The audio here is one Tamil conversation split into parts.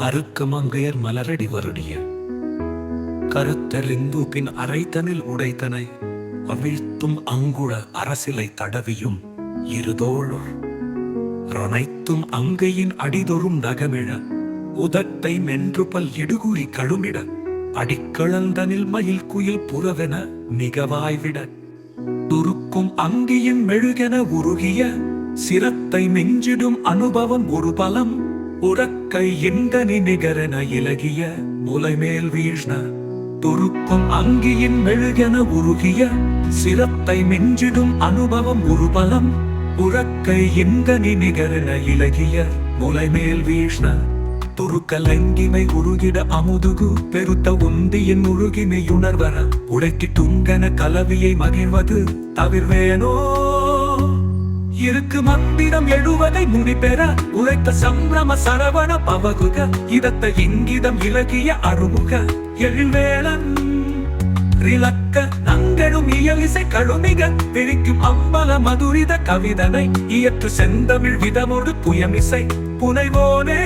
அருக்கமங்கையர் மலரடி வருடிய. கருத்தெறிந்தூப்பின் அரைத்தனில் உடைத்தனை அவிழ்த்தும் அங்குழ அரசிலை தடவியும் இருதோழும் ரனைத்தும் அங்கையின் அடிதொரும் நகமிழ உதட்டை மென்று பல் இடுகுறி கழுமிட அடிக்கழந்தனில் மயில் குயில் புறவென மிகவாய்விட. துருக்கும் அங்கியின் மெழுகென உருகிய சிரத்தை மிஞ்சிடும் அனுபவம் ஒரு பலம் உறக்கை இந்தனி நிகரன இலகிய முலைமேல் வீழ்ன துருக்கும் அங்கியின் மெழுகென உருகிய சிரத்தை மிஞ்சிடும் அனுபவம் உருபலம் உறக்கை இந்தனி நிகரன இலகிய முலைமேல் வீழ்ன துருக்கலங்கிமை உருகிட அமுதுகு பெருத்த உந்தியின் உருகினை உணர்வர உடைக்கி துங்கன கலவியை மகிழ்வது தவிர்வேனோ? இருக்கு மந்திரம் எழுவதை முடிபெற உழைத்த சம்பிரம சரவண பவகுக. இதத்த இங்கிதம் இலகிய அருமுக. எழுவேளன் ரிலக்க நங்கெடும் இயலிசை கழுமிக. பிரிக்கும் அம்பல மதுரித கவிதனை இயற்று செந்தமிழ் விதமொடு புயமிசை. புனைவோனே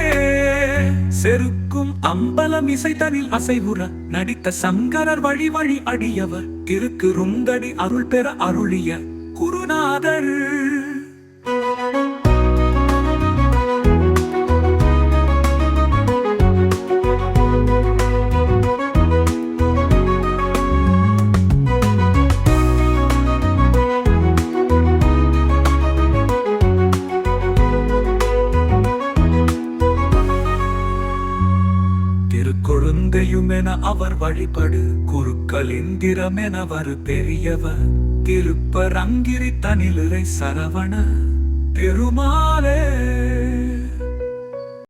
செருக்கும் அம்பலம் இசை தனில் அசைவுற. நடித்த சங்கரர் வழி வழி அடியவர். திருக்கு ருந்தடி அருள் பெற அருளிய குருநாதர். திருக்கொழுந்தையுமென அவர் வழிபடு குருக்கள் இந்திரமென வரு பெரியவர். திருப்பரங்கிரி தனிலுரை சரவண பெருமாளே